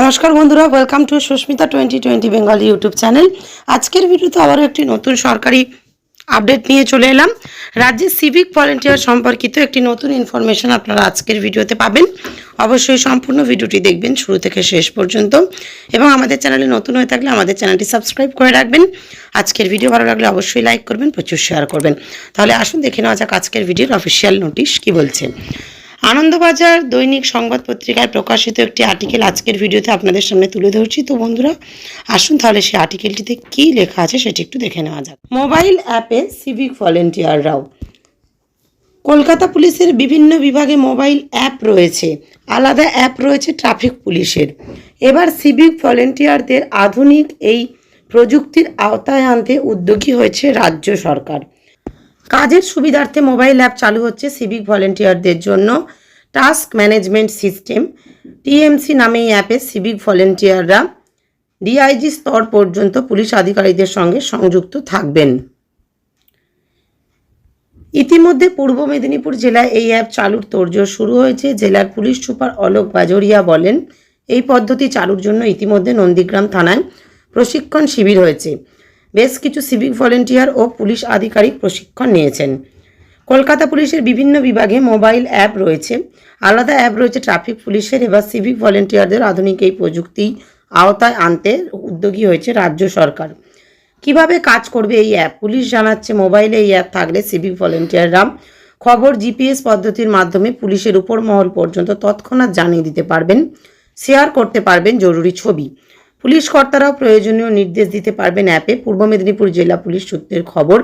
নমস্কার বন্ধুরা welcome to Susmita twenty twenty Bengali YouTube channel আজকের ভিডিওতে আবারও একটি নতুন সরকারি আপডেট নিয়ে চলে এলাম। রাজ্যের সিভিক ভলেন্টিয়ার সম্পর্কিত একটি নতুন ইনফরমেশন আপনারা আজকের ভিডিওতে পাবেন। অবশ্যই সম্পূর্ণ ভিডিওটি দেখবেন শুরু থেকে শেষ পর্যন্ত। এবং আমাদের চ্যানেলে নতুন হয়ে থাকলে আমাদের চ্যানেলটি সাবস্ক্রাইব করে রাখবেন। আজকের ভিডিও ভালো লাগলে অবশ্যই লাইক করবেন, প্রচুর শেয়ার করবেন। তাহলে আসুন দেখে নেওয়া যাক আজকের ভিডিওর অফিসিয়াল নোটিশ কি বলছে। আনন্দবাজার দৈনিক সংবাদ পত্রিকায় প্রকাশিত একটি আর্টিকেল আজকের ভিডিওতে আপনাদের সামনে তুলে ধরছি। তো বন্ধুরা, আসুন তাহলে সেই আর্টিকেলটিতে কী লেখা আছে সেটি একটু দেখে নেওয়া যাক। মোবাইল অ্যাপে সিভিক ভলেন্টিয়াররাও। কলকাতা পুলিশের বিভিন্ন বিভাগে মোবাইল অ্যাপ রয়েছে। আলাদা অ্যাপ রয়েছে ট্রাফিক পুলিশের। এবার সিভিক ভলেন্টিয়ারদের আধুনিক এই প্রযুক্তির আওতায় আনতে উদ্যোগী হয়েছে রাজ্য সরকার। কাজের সুবিধার্থে মোবাইল অ্যাপ চালু হচ্ছে সিভিক ভলেন্টিয়ারদের জন্য। টাস্ক ম্যানেজমেন্ট সিস্টেম টিএমসি নামে এই অ্যাপে সিভিক ভলেন্টিয়াররা ডিআইজি স্তর পর্যন্ত পুলিশ আধিকারিকদের সঙ্গে সংযুক্ত থাকবেন। ইতিমধ্যে পূর্ব মেদিনীপুর জেলায় এই অ্যাপ চালুর তোড়জোড় শুরু হয়েছে। জেলার পুলিশ সুপার অলোক বাজরিয়া বলেন, এই পদ্ধতি চালুর জন্য ইতিমধ্যে নন্দীগ্রাম থানায় প্রশিক্ষণ শিবির হয়েছে। বেশ কিছু সিভিক ভলেন্টিয়ার ও পুলিশ আধিকারিক প্রশিক্ষণ নিয়েছেন। কলকাতা পুলিশের বিভিন্ন বিভাগে মোবাইল অ্যাপ রয়েছে। আলাদা অ্যাপ রয়েছে ট্রাফিক পুলিশের, এবার সিভিক ভলেন্টিয়ারদের আধুনিক এই প্রযুক্তি আওতায় আনতে উদ্যোগী হয়েছে রাজ্য সরকার। কীভাবে কাজ করবে এই অ্যাপ? পুলিশ জানাচ্ছে মোবাইলে এই অ্যাপ থাকলে সিভিক ভলেন্টিয়াররা খবর জিপিএস পদ্ধতির মাধ্যমে পুলিশের উপর মহল পর্যন্ত তৎক্ষণাৎ জানিয়ে দিতে পারবেন, শেয়ার করতে পারবেন জরুরি ছবি। পুলিশ কর্তারাও প্রয়োজনীয় নির্দেশ দিতে পারবেন অ্যাপে। পূর্ব মেদিনীপুর জেলা পুলিশ সূত্রের খবর,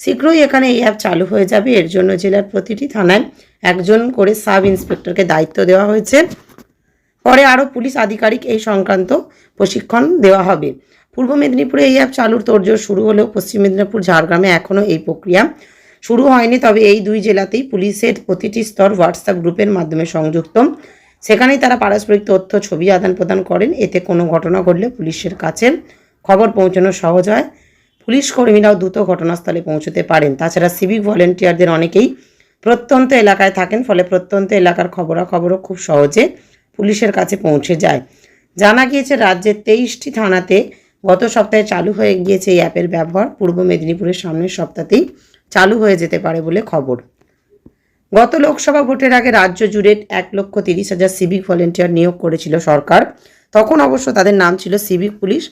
শীঘ্রই এখানে এই অ্যাপ চালু হয়ে যাবে। এর জন্য জেলার প্রতিটি থানায় একজন করে সাব ইন্সপেক্টরকে দায়িত্ব দেওয়া হয়েছে। পরে আরও পুলিশ আধিকারিক এই সংক্রান্ত প্রশিক্ষণ দেওয়া হবে। পূর্ব মেদিনীপুরে এই অ্যাপ চালুর তোড়জোড় শুরু হলেও পশ্চিম মেদিনীপুর, ঝাড়গ্রামে এখনও এই প্রক্রিয়া শুরু হয়নি। তবে এই দুই জেলাতেই পুলিশের প্রতিটি স্তর হোয়াটসঅ্যাপ গ্রুপের মাধ্যমে সংযুক্ত। সেখানেই তারা পারস্পরিক তথ্য, ছবি আদান প্রদান করেন। এতে কোনো ঘটনা ঘটলে পুলিশের কাছে খবর পৌঁছানো সহজ হয়। পুলিশ কর্মীরাও দ্রুত ঘটনাস্থলে পৌঁছতে পারেন। তাছাড়া সিভিক ভলেন্টিয়ারদের অনেকেই প্রত্যন্ত এলাকায় থাকেন, ফলে প্রত্যন্ত এলাকার খবরাখবরও খুব সহজে পুলিশের কাছে পৌঁছে যায়। জানা গিয়েছে, রাজ্যের তেইশটি থানাতে গত সপ্তাহে চালু হয়ে গিয়েছে এই অ্যাপের ব্যবহার। পূর্ব মেদিনীপুরের সামনের সপ্তাহতেই চালু হয়ে যেতে পারে বলে খবর। গত লোকসভা ভোটের আগে রাজ্য জুড়ে এক লক্ষ তিরিশ হাজার সিভিক ভলেন্টিয়ার নিয়োগ করেছিল সরকার। তখন অবশ্য তাদের নাম ছিল সিভিক পুলিশ।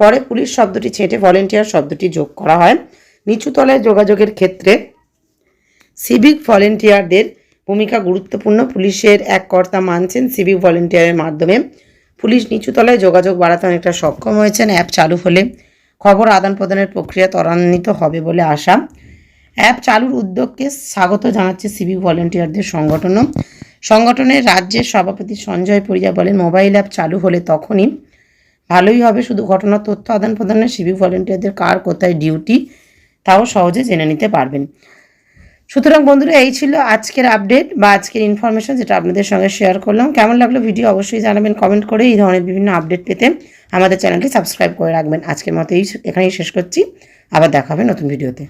পরে পুলিশ শব্দটি ছেঁটে ভলেন্টিয়ার শব্দটি যোগ করা হয়। নিচুতলায় যোগাযোগের ক্ষেত্রে সিভিক ভলেন্টিয়ারদের ভূমিকা গুরুত্বপূর্ণ। পুলিশের এক কর্তা মানছেন সিভিক ভলেন্টিয়ারের মাধ্যমে। পুলিশ নিচুতলায় যোগাযোগ বাড়াতে অনেকটা সক্ষম হয়েছেন। অ্যাপ চালু হলে খবর আদান প্রদানের প্রক্রিয়া ত্বরান্বিত হবে বলে আশা। অ্যাপ চালুর উদ্যোগকে স্বাগত জানাচ্ছে সিভিক ভলেন্টিয়ারদের সংগঠনও। সংগঠনের রাজ্যের সভাপতি সঞ্জয় পরিজা বলেন, মোবাইল অ্যাপ চালু হলে তখনই ভালোই হবে। শুধু ঘটনার তথ্য আদান প্রদানে সিভিক ভলেন্টিয়ারদের কার কোথায় ডিউটি তাও সহজে জেনে নিতে পারবেন। সুতরাং বন্ধুরা, এই ছিল আজকের আপডেট বা আজকের ইনফরমেশন যেটা আপনাদের সঙ্গে শেয়ার করলাম। কেমন লাগল ভিডিও অবশ্যই জানাবেন কমেন্ট করে এই ধরনের বিভিন্ন আপডেট পেতে আমাদের চ্যানেলটি সাবস্ক্রাইব করে রাখবেন। আজকের মতো এই এখানেই শেষ করছি। আবার দেখা হবে নতুন ভিডিওতে